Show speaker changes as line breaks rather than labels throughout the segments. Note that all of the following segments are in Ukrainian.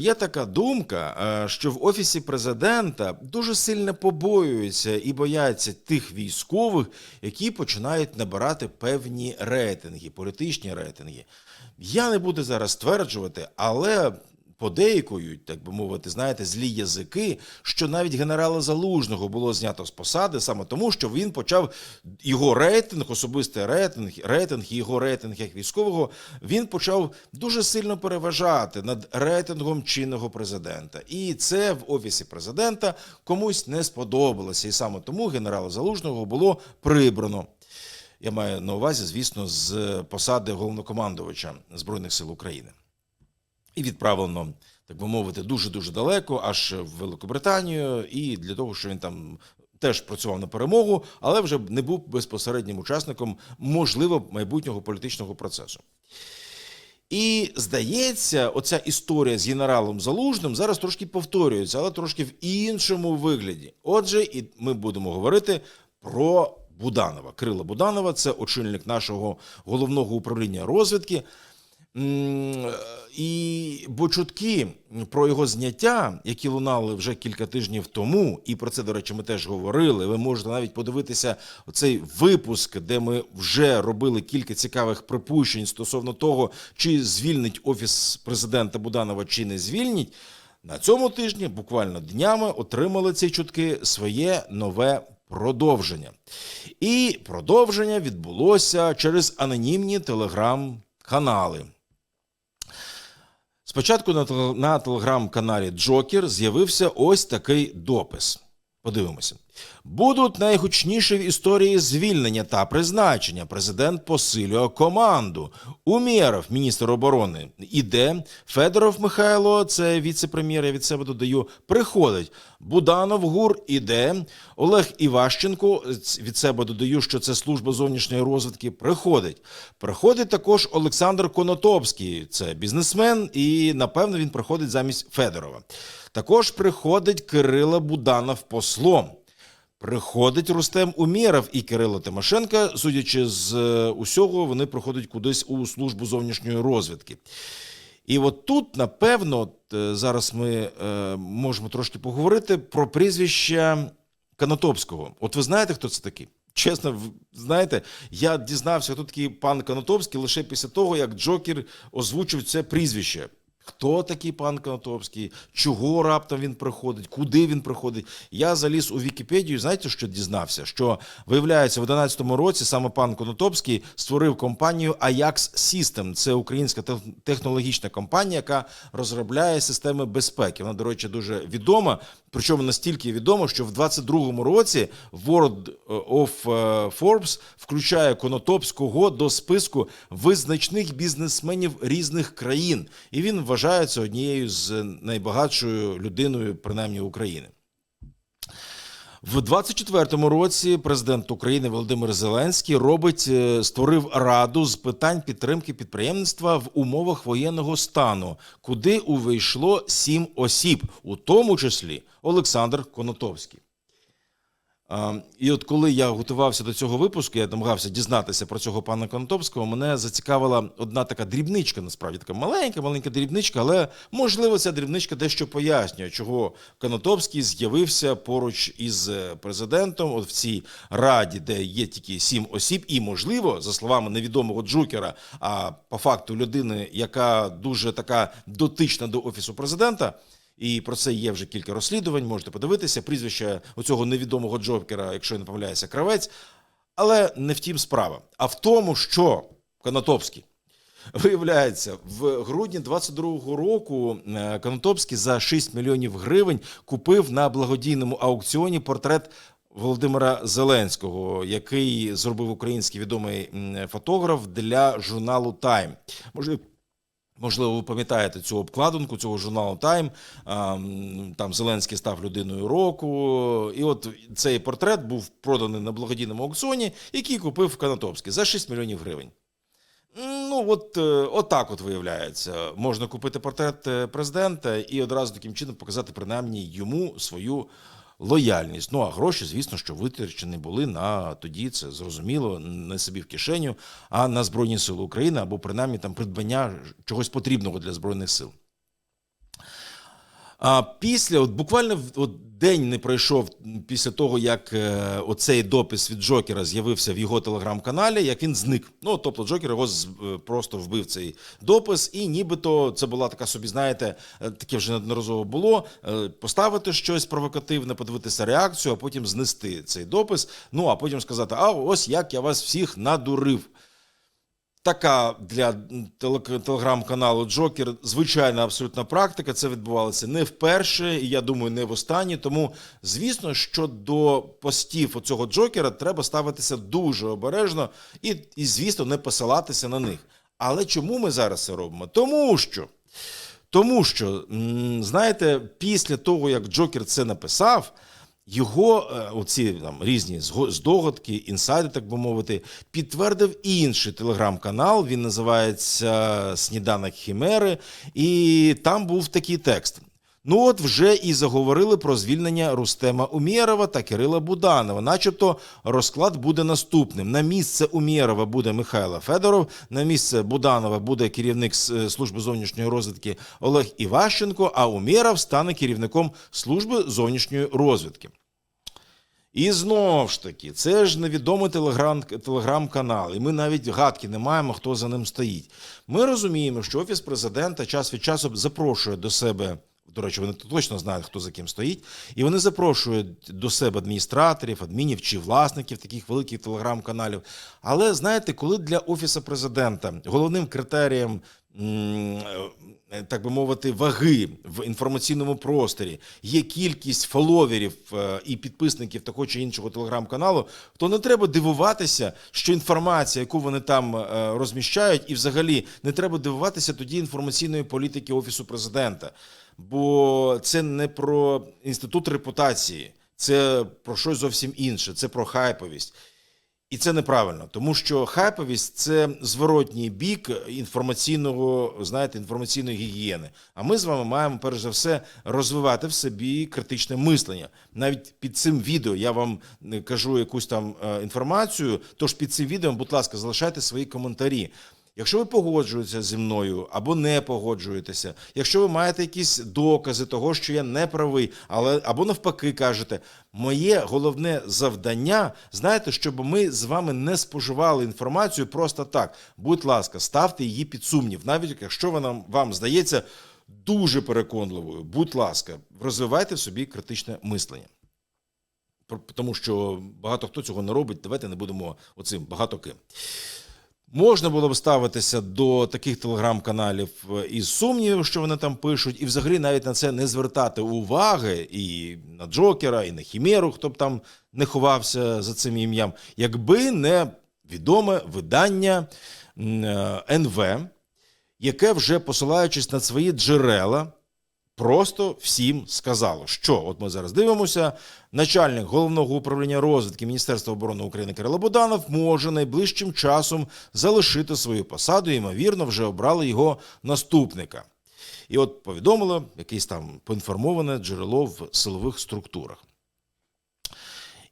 Є така думка, е, що в офісі президента дуже сильно побоюються і бояться тих військових, які починають набирати певні рейтинги, політичні рейтинги. Я не буду зараз стверджувати, але подейкують, так би мовити, знаєте, злі язики, що навіть генерала Залужного було знято з посади саме тому, що він почав його рейтинг, особистий рейтинг, рейтинг, його рейтинг як військового, він почав дуже сильно переважати над рейтингом чинного президента. І це в офісі президента комусь не сподобалося. І саме тому генерала Залужного було прибрано. Я маю на увазі, звісно, з посади головнокомандувача Збройних сил України і відправлено, так би мовити, дуже дуже далеко, аж в Великобританію, і для того, що він там. Теж працював на перемогу, але вже не був безпосереднім учасником можливо майбутнього політичного процесу. І здається, оця історія з генералом Залужним зараз трошки повторюється, але трошки в іншому вигляді. Отже, і ми будемо говорити про Буданова. Крила Буданова це очільник нашого головного управління розвідки. М, І бо чутки про його зняття, які лунали вже кілька тижнів тому, і про це, до речі, ми теж говорили. Ви можете навіть подивитися цей випуск, де ми вже робили кілька цікавих припущень стосовно того, чи звільнить офіс президента Буданова, чи не звільнить. На цьому тижні, буквально днями, отримали ці чутки своє нове продовження. І продовження відбулося через анонімні телеграм-канали. Спочатку на, теле- телеграм-каналі Джокер з'явився ось такий допис. Подивимося. Будуть найгучніші в історії звільнення та призначення. Президент посилює команду. Умєров, міністр оборони, іде. Федоров Михайло, це віце-прем'єр, я від себе додаю, приходить. Буданов ГУР іде. Олег Іващенко, від себе додаю, що це служба зовнішньої розвідки, приходить. Приходить також Олександр Конотопський, це бізнесмен, і напевно він приходить замість Федорова. Також приходить Кирило Буданов послом. Приходить Рустем Умєров і Кирило Тимошенко, судячи з е, усього, вони приходять кудись у службу зовнішньої розвідки. І от тут, напевно, от, е, зараз ми е, можемо трошки поговорити про прізвище Канатопського. От ви знаєте, хто це такий? Чесно, знаєте, я дізнався, хто такий пан Канатопський лише після того, як Джокер озвучив це прізвище. Хто такий пан Конотопський? Чого раптом він приходить? Куди він приходить? Я заліз у Вікіпедію. Знаєте, що дізнався? Що виявляється, в 11-му році саме пан Конотопський створив компанію Ajax System. Це українська технологічна компанія, яка розробляє системи безпеки. Вона, до речі, дуже відома. Причому настільки відомо, що в 22-му році World of е, Forbes включає Конотопського до списку визначних бізнесменів різних країн, і він вважається однією з найбагатшою людиною, принаймні України. В 24-му році президент України Володимир Зеленський робить е, створив раду з питань підтримки підприємництва в умовах воєнного стану, куди увійшло сім осіб, у тому числі Олександр Конотовський. І от коли я готувався до цього випуску, я намагався дізнатися про цього пана Конотопського, мене зацікавила одна така дрібничка, насправді така маленька, маленька дрібничка, але можливо ця дрібничка дещо пояснює, чого Конотопський з'явився поруч із е, президентом от в цій раді, де є тільки сім осіб, і можливо, за словами невідомого Джокера, а по факту людини, яка дуже така дотична до офісу президента. І про це є вже кілька розслідувань. Можете подивитися. Прізвище оцього невідомого Джокера, якщо я не помиляюся, кравець. Але не в тім справа, а в тому, що Конотопський. Виявляється, в грудні 22-го року е, Конотопський за 6 мільйонів гривень купив на благодійному аукціоні портрет Володимира Зеленського, який зробив український відомий фотограф для журналу Тайм. Може, Можливо, ви пам'ятаєте цю обкладинку цього журналу Тайм. Там Зеленський став людиною року. І от цей портрет був проданий на благодійному аукціоні, який купив Канатопський за 6 мільйонів гривень. Ну, от, е, от так от виявляється. Можна купити портрет е, президента і одразу таким чином показати принаймні йому свою лояльність. Ну а гроші, звісно, що витрачені були на тоді, це зрозуміло, не собі в кишеню, а на Збройні Сили України або принаймні там придбання чогось потрібного для Збройних сил. А після, от буквально от день не пройшов після того, як е, оцей допис від Джокера з'явився в його телеграм-каналі, як він зник. Ну тобто Джокер його з- е, просто вбив цей допис, і нібито це була така собі, знаєте, е, таке вже неодноразово було. е, Поставити щось провокативне, подивитися реакцію, а потім знести цей допис. Ну а потім сказати: а ось як я вас всіх надурив. Така для теле- телеграм-каналу Джокер звичайна абсолютна практика. Це відбувалося не вперше, і я думаю, не востаннє. Тому, звісно, що до постів оцього Джокера треба ставитися дуже обережно і, і, звісно, не посилатися на них. Але чому ми зараз це робимо? Тому що. Тому що, знаєте, після того, як Джокер це написав, його е, оці там різні здогадки, інсайди, так би мовити, підтвердив інший телеграм-канал. Він називається Сніданок Хімери, і там був такий текст. Ну от вже і заговорили про звільнення Рустема Умєрова та Кирила Буданова. Начебто розклад буде наступним: на місце Умєрова буде Михайло Федоров, на місце Буданова буде керівник служби зовнішньої розвідки Олег Іващенко, а Умєров стане керівником служби зовнішньої розвідки. І знов ж таки, це ж невідомий телеграм, телеграм-канал, і ми навіть гадки не маємо, хто за ним стоїть. Ми розуміємо, що офіс президента час від часу запрошує до себе. До речі, вони точно знають, хто за ким стоїть, і вони запрошують до себе адміністраторів, адмінів чи власників таких великих телеграм-каналів. Але знаєте, коли для офісу президента головним критерієм так би мовити, ваги в інформаційному просторі, є кількість фоловерів е, і підписників такого чи іншого телеграм-каналу, то не треба дивуватися, що інформація, яку вони там е, розміщають, і взагалі не треба дивуватися тоді інформаційної політики офісу президента. Бо це не про інститут репутації, це про щось зовсім інше, це про хайповість. І це неправильно, тому що хайповість це зворотній бік інформаційного, знаєте, інформаційної гігієни. А ми з вами маємо перш за все розвивати в собі критичне мислення. Навіть під цим відео я вам е, кажу якусь там е, інформацію. Тож під цим відео, будь ласка, залишайте свої коментарі. Якщо ви погоджуєтеся зі мною або не погоджуєтеся, якщо ви маєте якісь докази того, що я не правий, але або навпаки кажете, моє головне завдання, знаєте, щоб ми з вами не споживали інформацію просто так. Будь ласка, ставте її під сумнів, навіть якщо вона вам здається дуже переконливою. Будь ласка, розвивайте в собі критичне мислення. Тому що багато хто цього не робить. Давайте не будемо оцим багато ким. Можна було б ставитися до таких телеграм-каналів е, із сумнівів, що вони там пишуть, і взагалі навіть на це не звертати уваги і на Джокера, і на Хімеру, хто б там не ховався за цим ім'ям, якби не відоме видання е, НВ, яке вже посилаючись на свої джерела, просто всім сказало, що от ми зараз дивимося. Начальник головного управління розвідки Міністерства оборони України Кирило Буданов може найближчим часом залишити свою посаду. Ймовірно, вже обрали його наступника. І от повідомило якесь там поінформоване джерело в силових структурах.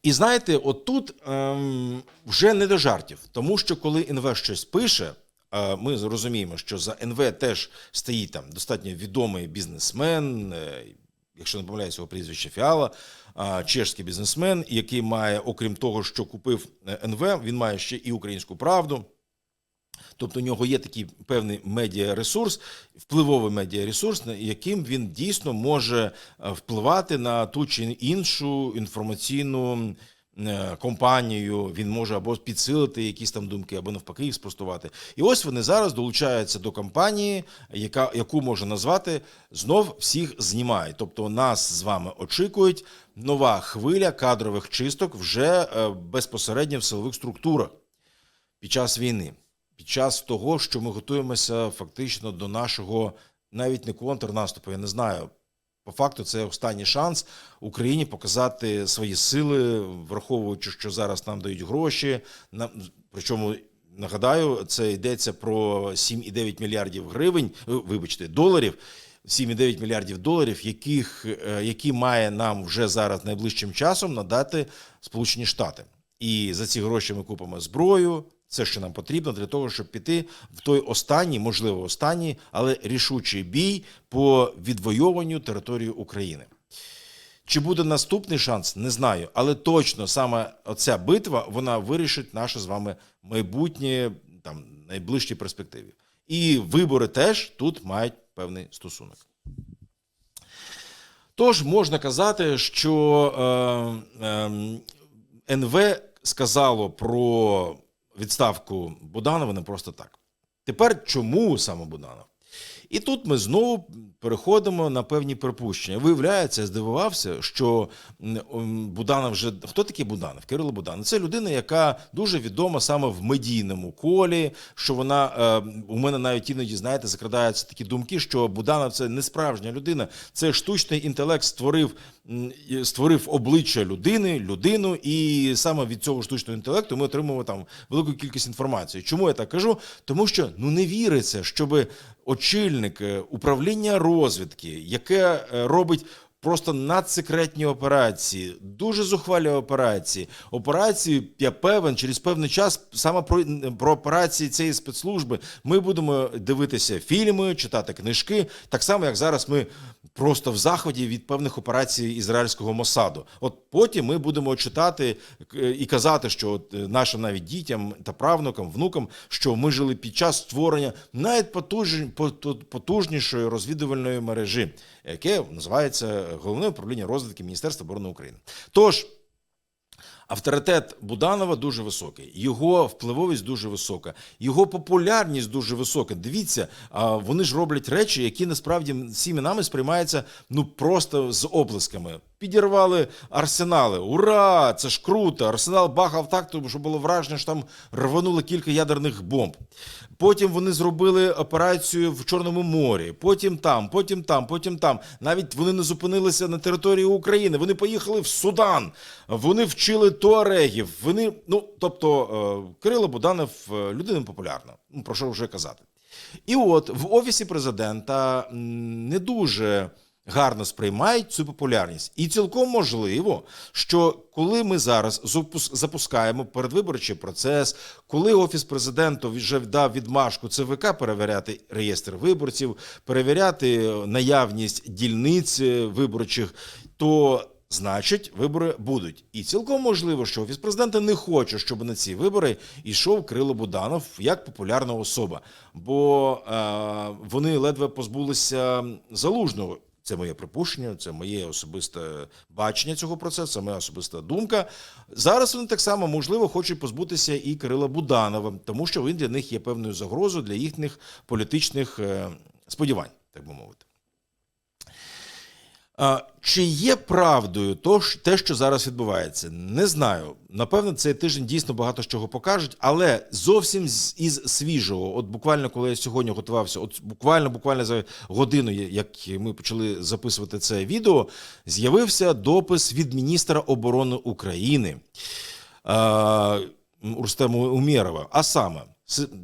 І знаєте, отут ем, вже не до жартів, тому що коли НВ щось пише, ми зрозуміємо, що за НВ теж стоїть там достатньо відомий бізнесмен, е, якщо не помиляюся, його прізвище Фіала, чешський бізнесмен, який має, окрім того, що купив е, НВ, він має ще і українську правду. Тобто у нього є такий певний медіаресурс, впливовий медіаресурс, яким він дійсно може е, впливати на ту чи іншу інформаційну компанію. Він може або підсилити якісь там думки, або навпаки їх спростувати. І ось вони зараз долучаються до компанії, яка, яку можна назвати знов всіх знімає. Тобто нас з вами очікують нова хвиля кадрових чисток вже е, безпосередньо в силових структурах під час війни, під час того, що ми готуємося фактично до нашого навіть не контрнаступу, я не знаю. По факту, це останній шанс Україні показати свої сили, враховуючи, що зараз нам дають гроші. Нам причому нагадаю, це йдеться про 7,9 мільярдів гривень, е, вибачте, доларів. 7,9 мільярдів доларів, яких, е, які має нам вже зараз найближчим часом надати Сполучені Штати. І за ці гроші ми купимо зброю, Все, що нам потрібно для того, щоб піти в той останній, можливо, останній, але рішучий бій по відвоюванню території України. Чи буде наступний шанс, не знаю. Але точно саме оця битва вона вирішить наше з вами майбутнє там найближчій перспективі. І вибори теж тут мають певний стосунок. Тож можна казати, що е, е, НВ сказало про відставку Буданова не просто так. Тепер чому саме Буданов? І тут ми знову переходимо на певні припущення. Виявляється, я здивувався, що Буданов вже хто такий Буданов? Кирило Буданов. Це людина, яка дуже відома саме в медійному колі. Що вона е, у мене навіть іноді знаєте, закрадаються такі думки, що Буданов це не справжня людина, це штучний інтелект створив, створив обличчя людини, людину, і саме від цього штучного інтелекту ми отримуємо там велику кількість інформації. Чому я так кажу? Тому що ну не віриться, щоби очільник е, управління розвідки, яке е, робить просто надсекретні операції, дуже зухвалі операції. Операції, я певен, через певний час саме про, про операції цієї спецслужби ми будемо дивитися фільми, читати книжки, так само як зараз ми просто в заході від певних операцій ізраїльського Мосаду. От потім ми будемо читати е, і казати, що от е, нашим навіть дітям та правнукам, внукам, що ми жили під час створення найпотужнішої розвідувальної мережі, яке називається головне управління розвідки Міністерства оборони України. Тож. Авторитет Буданова дуже високий, його впливовість дуже висока, його популярність дуже висока. Дивіться, вони ж роблять речі, які насправді всіми нами сприймаються ну просто з оплесками. Підірвали арсенали. Ура! Це ж круто! Арсенал бахав так, тому що було враження, що там рвануло кілька ядерних бомб. Потім вони зробили операцію в Чорному морі. Потім там, потім там, потім там. Навіть вони не зупинилися на території України. Вони поїхали в Судан. Вони вчили туарегів. Вони, ну тобто, е, Кирило Буданов е, людина популярна. Ну про що вже казати. І от в офісі президента не дуже гарно сприймають цю популярність. І цілком можливо, що коли ми зараз запус- запускаємо передвиборчий процес, коли офіс президента вже дав відмашку ЦВК перевіряти реєстр виборців, перевіряти наявність дільниць е, виборчих, то Значить, вибори будуть, і цілком можливо, що офіс президента не хоче, щоб на ці вибори йшов Кирило Буданов як популярна особа, бо е, вони ледве позбулися залужного. Це моє припущення, це моє особисте бачення цього процесу, це моя особиста думка. Зараз вони так само можливо хочуть позбутися і Кирила Буданова, тому що він для них є певною загрозою для їхніх політичних е, сподівань, так би мовити. Чи є правдою то, те, що зараз відбувається? Не знаю. Напевно, цей тиждень дійсно багато чого покажуть, але зовсім із свіжого, от буквально коли я сьогодні готувався, от буквально буквально за годину, як ми почали записувати це відео, з'явився допис від міністра оборони України. А, Рустема Умєрова. А саме,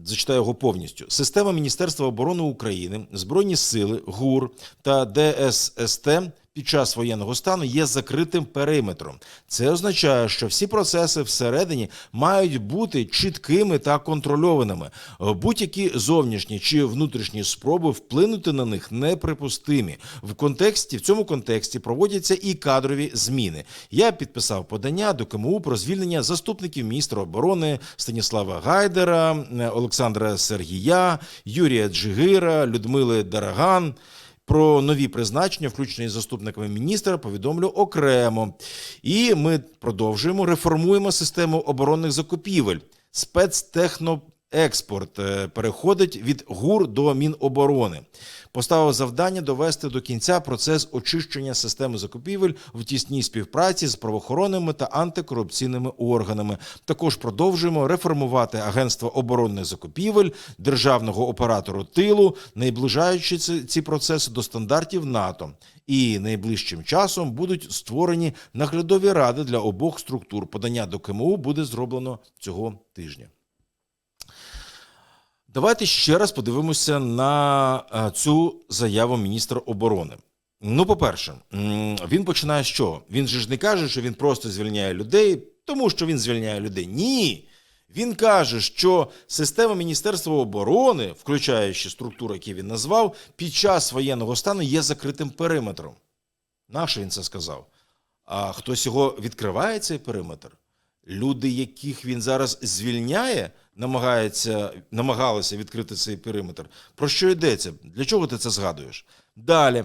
зачитаю його повністю: система Міністерства оборони України, Збройні сили, ГУР та ДССТ під час воєнного стану є закритим периметром. Це означає, що всі процеси всередині мають бути чіткими та контрольованими. Будь-які зовнішні чи внутрішні спроби вплинути на них неприпустимі. В контексті в цьому контексті проводяться і кадрові зміни. Я підписав подання до КМУ про звільнення заступників міністра оборони Станіслава Гайдера, Олександра Сергія, Юрія Джигира, Людмили Дараган. Про нові призначення, включені заступниками міністра, повідомлю окремо. І ми продовжуємо реформуємо систему оборонних закупівель. Спецтехноекспорт е, переходить від ГУР до Міноборони. Поставив завдання довести до кінця процес очищення системи закупівель в тісній співпраці з правоохоронними та антикорупційними органами. Також продовжуємо реформувати агентство оборонних закупівель, державного оператору тилу, наближаючи ці процеси до стандартів НАТО. І найближчим часом будуть створені наглядові ради для обох структур. Подання до КМУ буде зроблено цього тижня. Давайте ще раз подивимося на е, цю заяву міністра оборони. Ну, по-перше, він починає з чого? Він же ж не каже, що він просто звільняє людей, тому що він звільняє людей. Ні. Він каже, що система Міністерства оборони, включаючи структуру, які він назвав, під час воєнного стану є закритим периметром. Нащо він це сказав? А хтось його відкриває цей периметр? Люди, яких він зараз звільняє, намагаються, намагалися відкрити цей периметр. Про що йдеться? Для чого ти це згадуєш? Далі.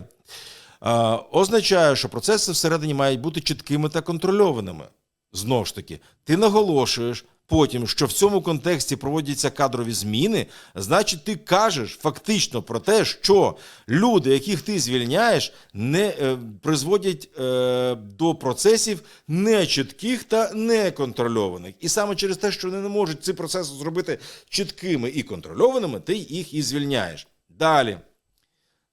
Означає, що процеси всередині мають бути чіткими та контрольованими. Знову ж таки, ти наголошуєш потім, що в цьому контексті проводяться кадрові зміни, значить, ти кажеш фактично про те, що люди, яких ти звільняєш, не е, призводять е, до процесів нечітких та неконтрольованих. І саме через те, що вони не можуть ці процеси зробити чіткими і контрольованими, ти їх і звільняєш. Далі.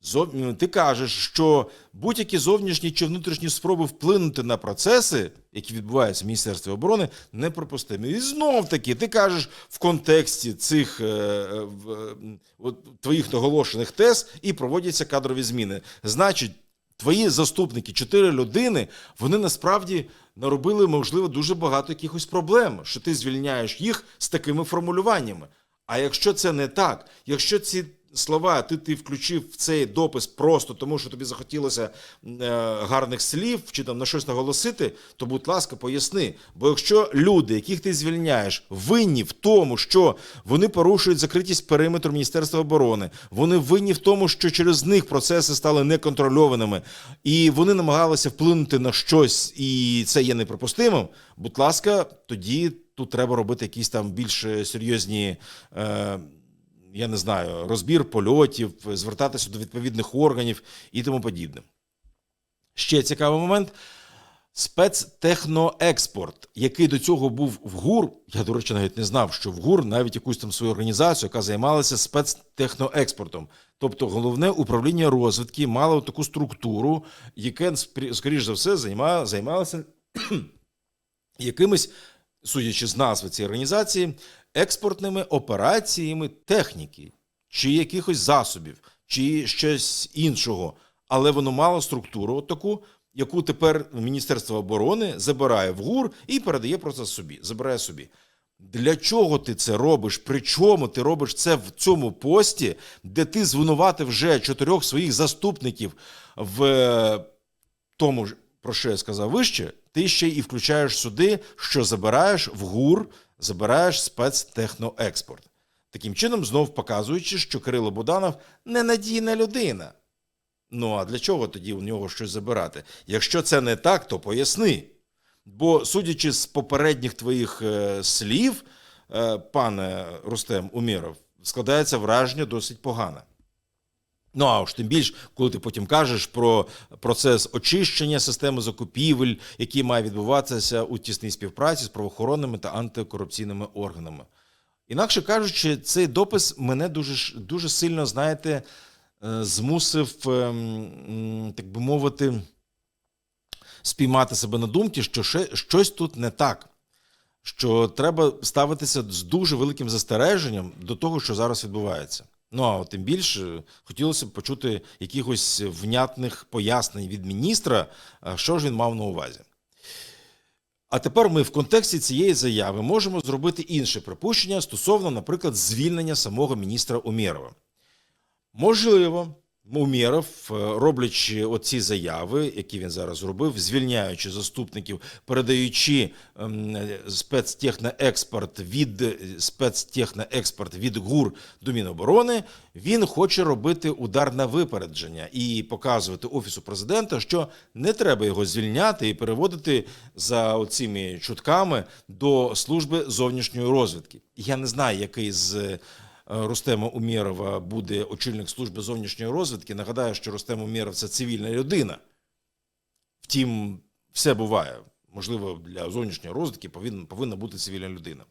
Зов... Ти кажеш, що будь-які зовнішні чи внутрішні спроби вплинути на процеси, які відбуваються в Міністерстві оборони, неприпустимі. І знов таки, ти кажеш в контексті цих е, е, е, от, твоїх наголошених тез і проводяться кадрові зміни. Значить, твої заступники, чотири людини, вони насправді наробили, можливо, дуже багато якихось проблем, що ти звільняєш їх з такими формулюваннями. А якщо це не так, якщо ці слова ти, ти включив в цей допис просто тому, що тобі захотілося е, гарних слів чи там на щось наголосити, то, будь ласка, поясни. Бо якщо люди, яких ти звільняєш, винні в тому, що вони порушують закритість периметру Міністерства оборони, вони винні в тому, що через них процеси стали неконтрольованими, і вони намагалися вплинути на щось, і це є неприпустимим. Будь ласка, тоді тут треба робити якісь там більш серйозні. Е, я не знаю, розбір польотів, звертатися до відповідних органів і тому подібне. Ще цікавий момент. Спецтехноекспорт, який до цього був в ГУР, я, до речі, навіть не знав, що в ГУР навіть якусь там свою організацію, яка займалася спецтехноекспортом. Тобто головне управління розвідки мало таку структуру, яке, скоріш за все, займалося якимись, судячи з назви цієї організації, експортними операціями техніки, чи якихось засобів, чи щось іншого. Але воно мало структуру таку, яку тепер Міністерство оборони забирає в ГУР і передає просто собі, забирає собі. Для чого ти це робиш? Причому ти робиш це в цьому пості, де ти звинуватив вже чотирьох своїх заступників в тому, про що я сказав вище, ти ще і включаєш сюди, що забираєш в ГУР забираєш спецтехноекспорт. Таким чином, знов показуючи, що Кирило Буданов ненадійна людина. Ну а для чого тоді у нього щось забирати? Якщо це не так, то поясни. Бо, судячи з попередніх твоїх е, слів, е, пане Рустем Уміров, складається враження досить погане. Ну а ж тим більш, коли ти потім кажеш про процес очищення системи закупівель, який має відбуватися у тісній співпраці з правоохоронними та антикорупційними органами. Інакше кажучи, цей допис мене дуже дуже сильно, знаєте, е, змусив, ем, так би мовити, спіймати себе на думці, що щось тут не так. Що треба ставитися з дуже великим застереженням до того, що зараз відбувається. Ну а тим більше хотілося б почути якихось внятних пояснень від міністра, що ж він мав на увазі. А тепер ми в контексті цієї заяви можемо зробити інше припущення стосовно, наприклад, звільнення самого міністра Умєрова. Можливо, Умєров, е, роблячи оці заяви, які він зараз зробив, звільняючи заступників, передаючи ем, спецтехноекспорт від спецтехноекспорт від ГУР до Міноборони, він хоче робити удар на випередження і показувати офісу президента, що не треба його звільняти і переводити за цими чутками до служби зовнішньої розвідки. Я не знаю, який з Е, Рустема Умєрова буде очільник служби зовнішньої розвідки. Нагадаю, що Рустем Умєров – це цивільна людина. Втім, все буває. Можливо, для зовнішньої розвідки повинна, повинна бути цивільна людина.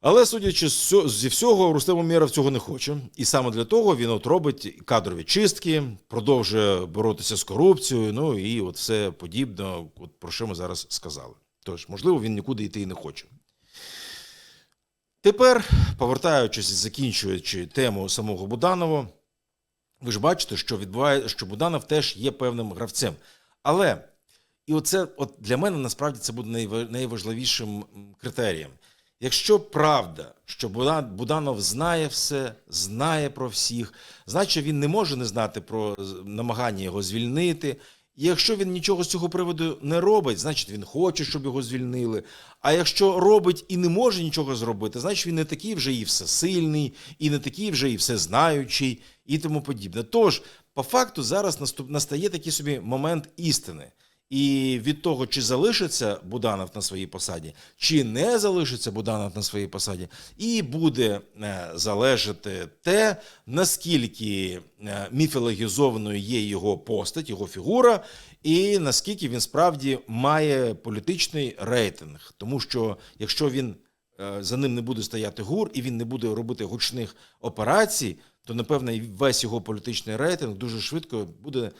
Але судячи зі всього, Рустем Умєров цього не хоче. І саме для того він от робить кадрові чистки, продовжує боротися з корупцією, ну і от все подібне, от про що ми зараз сказали. Тож, можливо, він нікуди йти і не хоче. Тепер, повертаючись закінчуючи тему самого Буданова, ви ж бачите, що відбуває, що Буданов теж є певним гравцем. Але і оце от для мене насправді це буде найважливішим критерієм. Якщо правда, що Буданов знає все, знає про всіх, значить він не може не знати про намагання його звільнити. І якщо він нічого з цього приводу не робить, значить він хоче, щоб його звільнили. А якщо робить і не може нічого зробити, значить він не такий вже і всесильний, і не такий вже і всезнаючий, і тому подібне. Тож, по факту, зараз настає такий собі момент істини. І від того, чи залишиться Буданов на своїй посаді, чи не залишиться Буданов на своїй посаді, і буде е, залежати те, наскільки е, міфологізованою є його постать, його фігура, і наскільки він справді має політичний рейтинг. Тому що якщо він е, за ним не буде стояти гур і він не буде робити гучних операцій, то напевне і весь його політичний рейтинг дуже швидко буде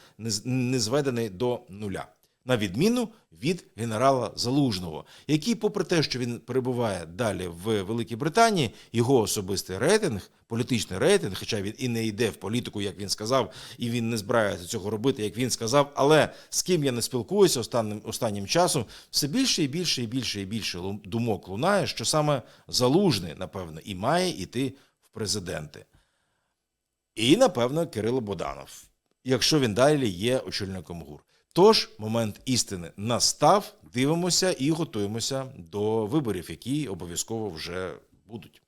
не зведений до нуля. На відміну від генерала Залужного, який, попри те, що він перебуває далі в Великій Британії, його особистий рейтинг, політичний рейтинг, хоча він і не йде в політику, як він сказав, і він не збирається цього робити, як він сказав. Але з ким я не спілкуюся останнім останнім часом, все більше і більше і більше і більше думок лунає, що саме залужний, напевно, і має йти в президенти. І, напевно, Кирило Боданов, якщо він далі є очільником ГУР. Тож момент істини настав, дивимося і готуємося до виборів, які обов'язково вже будуть.